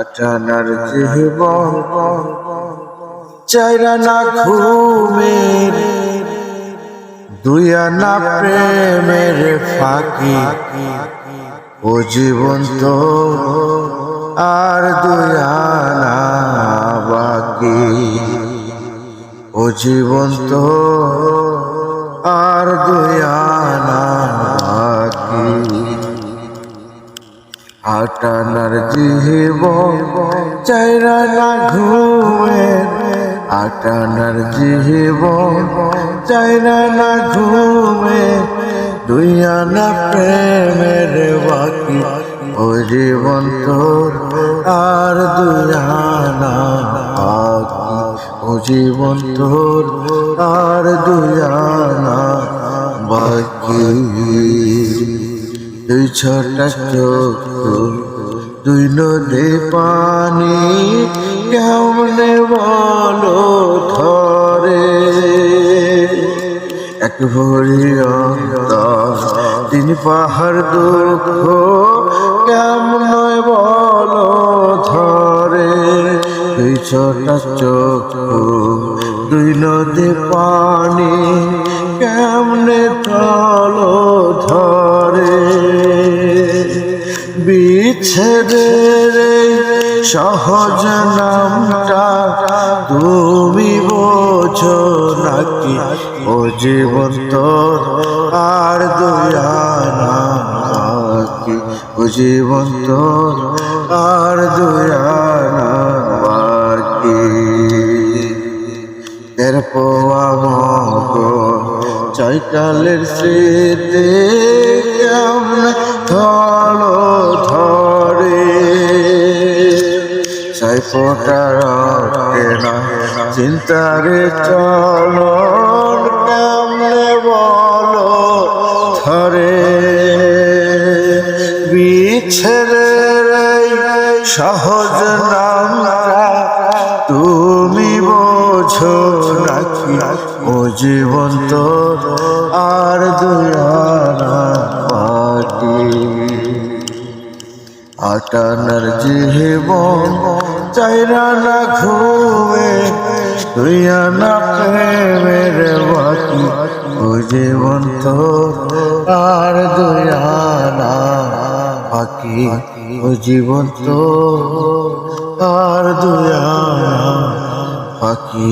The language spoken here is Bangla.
আটানার জীবন চাইরা না ঘুমের দুই আনা প্রেমের ফাঁকি। ও জীবন তো আর দুই আনা বাকি। ও জীবন আর দুই আটানার জীবন চাইরা না ঘুমে। আটানার জীবন চাইরা না ঘুমে। দুই আনা প্রেমের বাকি ও জীবন তোর আর দুই আনা ও জীবন তোর আর দুই আনা বাকি। দুই ছোটা চোখ দুই নদী পানি কেমনে বলো ধরে? এক ভরি তিন পাহাড় দুঃখ কেমনে বলো ধরে? দুই ছোটা চোখ দুই নদী পানি কেমনে তলো ধরে? এই সহজ নামটা। তুমি বোঝো নাকি ও জীবন তোর আর দুয়ানা বাকি ও জীবন তোর আর দুয়ানা বাকি এর পোয়া মগো চৈকালের স্মৃতি কেমন না চিন্তারে চলো কেমনে বলো ধরে এই সহজ নামটা তুমি বোঝো নাকি? ও জীবন তো আর দুয়ারা আটানার জীবন চাইরা না ঘুমে তুই না প্রেমের বাকি ও জীবন তো আর দুয়ারা বাকি ও জীবন তো আর দুয়ারা বাকি।